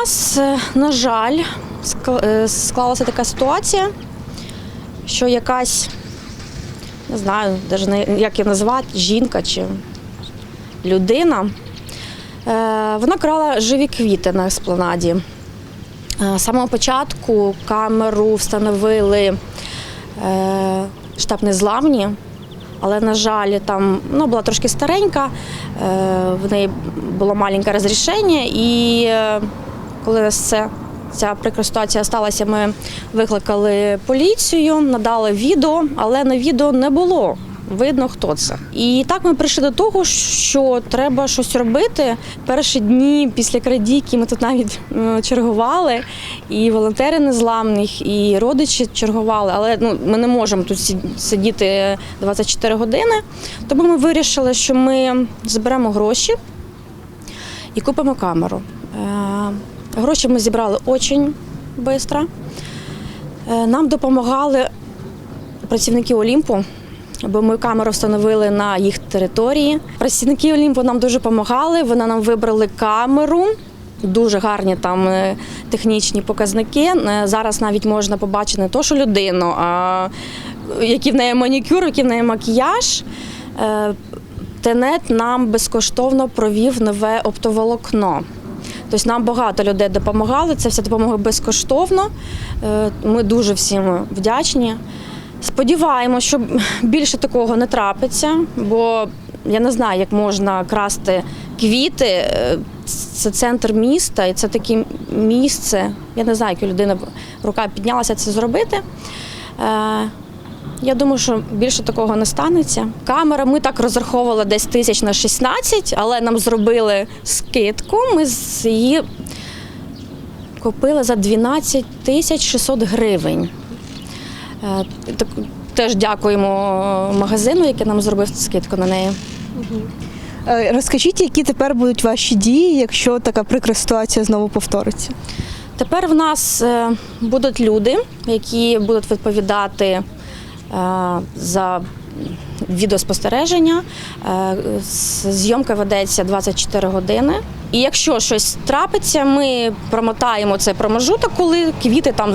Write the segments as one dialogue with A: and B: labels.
A: нас, е, на жаль, е, склалася така ситуація, що якась, не знаю, навіть як її назвати, жінка чи людина, е, вона крала живі квіти на еспланаді. Е, З самого початку камеру встановили штаб незламні, але, на жаль, там ну, була трошки старенька, в неї було маленьке розрішення, і коли нас це, ця прикра ситуація сталася, ми викликали поліцію, надали відео, але на відео не було. Видно, хто це. І так ми прийшли до того, що треба щось робити. Перші дні після крадійки ми тут навіть е, чергували, і волонтери незламних, і родичі чергували. Але ну, ми не можемо тут сидіти 24 години. Тому ми вирішили, що ми зберемо гроші і купимо камеру. Гроші ми зібрали дуже швидко. Нам допомагали працівники Олімпу, бо ми камеру встановили на їх території. Працівники Олімпу нам дуже допомагали. Вони нам вибрали камеру. Дуже гарні там е, технічні показники. Е, Зараз навіть можна побачити не то, що людину, а який в неї манікюр, який в неї макіяж. Е, Тенет нам безкоштовно провів нове оптоволокно. Тобто нам багато людей допомагали, це вся допомога безкоштовно. Е, Ми дуже всім вдячні. Сподіваємося, що більше такого не трапиться, бо я не знаю, як можна красти квіти. Е, Це центр міста, і це таке місце. Я не знаю, як у людини рука піднялася це зробити. Е, я думаю, що більше такого не станеться. Камера ми так розраховували десь тисяч на 16, але нам зробили скидку. Ми з її купили за 12 тисяч 600 гривень. Е, Теж дякуємо магазину, який нам зробив скидку на неї.
B: Е, Розкажіть, які тепер будуть ваші дії, якщо така прикра ситуація знову повториться?
A: Тепер в нас е, будуть люди, які будуть відповідати е, за відеоспостереження. Е, Зйомка ведеться 24 години. І якщо щось трапиться, ми промотаємо цей промежуток, коли квіти там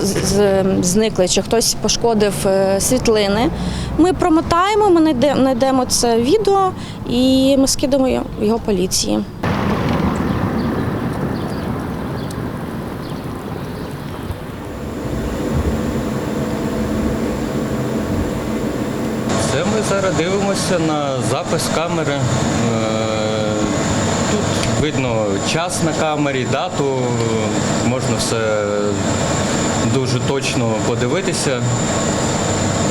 A: зникли, чи хтось пошкодив е, світлини. Ми промотаємо, ми знайде- знайдемо це відео і ми скидаємо його поліції.
C: Це ми зараз дивимося на запис камери. Е, Тут видно час на камері, дату, можна все дуже точно подивитися.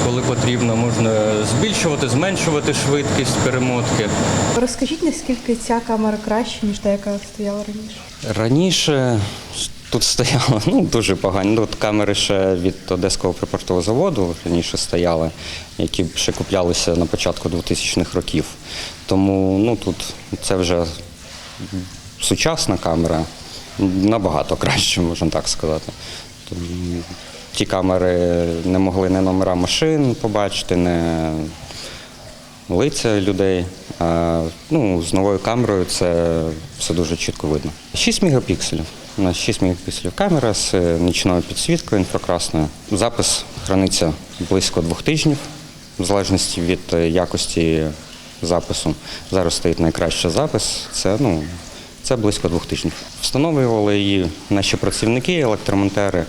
C: Коли потрібно, можна збільшувати, зменшувати швидкість перемотки.
B: Розкажіть, наскільки ця камера краще, ніж та, яка стояла раніше?
D: Раніше тут стояло ну, дуже погано. Ну, Тут камери ще від Одеського припортового заводу раніше стояли, які ще куплялися на початку 2000-х років. Тому ну, тут це вже сучасна камера, набагато краще, можна так сказати. Ті камери не могли не номера машин побачити, не лиця людей. А, ну, з новою камерою це все дуже чітко видно. 6 мегапікселів. У нас 6 мегапікселів камера з е, нічною підсвіткою інфракрасною. Запис храниться близько двох тижнів, в залежності від е, якості запису. Зараз стоїть найкращий запис. Це ну, це близько двох тижнів. Встановлювали її наші працівники, електромонтери, е,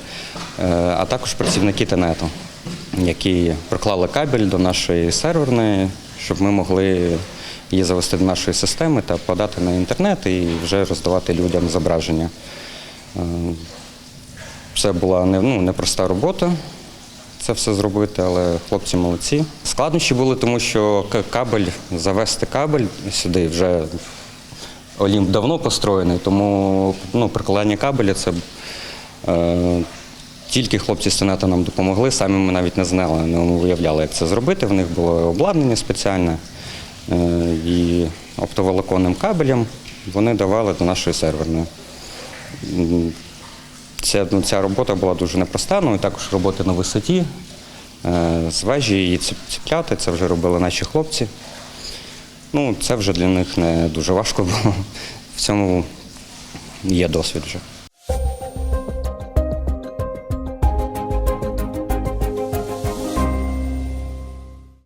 D: а також працівники Тенету, які проклали кабель до нашої серверної, щоб ми могли її завести до нашої системи та подати на інтернет і вже роздавати людям зображення. Е, Це була не- ну, непроста робота це все зробити, але хлопці молодці. Складнощі були, тому що кабель, завести кабель сюди вже Олімп давно построєний, тому ну, прикладання кабеля це е, тільки хлопці з нам допомогли, самі ми навіть не знали, не уявляли, як це зробити. В них було обладнання спеціальне е, і оптоволоконним кабелем вони давали до нашої серверної. Ця, ну, ця робота була дуже непроста, ну і також роботи на висоті. Е, З вежі її цепляти, це вже робили наші хлопці. Ну, це вже для них не дуже важко було. В цьому є досвід вже.